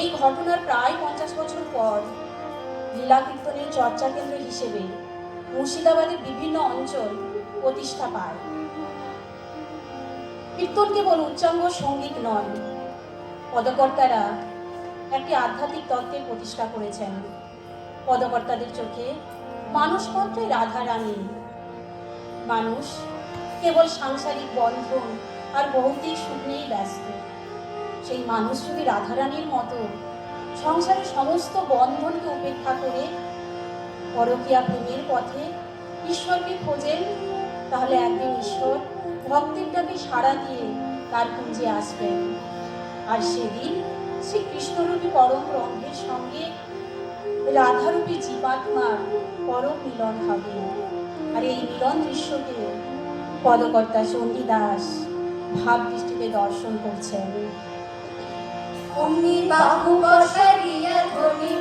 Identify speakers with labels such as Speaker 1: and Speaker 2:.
Speaker 1: এই ঘটনার প্রায় পঞ্চাশ বছর পর লীলা কীর্তনের চর্চা কেন্দ্র হিসেবে মুর্শিদাবাদের বিভিন্ন অঞ্চল প্রতিষ্ঠা পায়। কীর্তন কেবল উচ্চাঙ্গ সংগীত নয়, পদকর্তারা একটি আধ্যাত্মিক তত্ত্বের প্রতিষ্ঠা করেছেন। পদকর্তাদের চোখে মানুষ মাত্রই রাধা রানী। মানুষ কেবল সাংসারিক বন্ধন আর ভৌতিক সুখ নিয়েই ব্যস্ত। সেই মানুষ যদি রাধারানীর মতো সংসারের সমস্ত বন্ধনকে উপেক্ষা করে পরকীয়া প্রেমের পথে ঈশ্বরকে খোঁজেন, তাহলে একদিন ঈশ্বর ভক্তের ডাকে সাড়া দিয়ে তার কুঞ্জে আসবেন। আর সেদিন শ্রী কৃষ্ণরূপী পরম ব্রহ্মের সঙ্গে রাধারূপী জীবাত্মার পরম মিলন হবে। আর এই মিলন দৃশ্যকে পদকর্তা চণ্ডীদাস ভাব দৃষ্টিতে দর্শন করছেন।
Speaker 2: অমনি বাহু পসারিয়া ধনী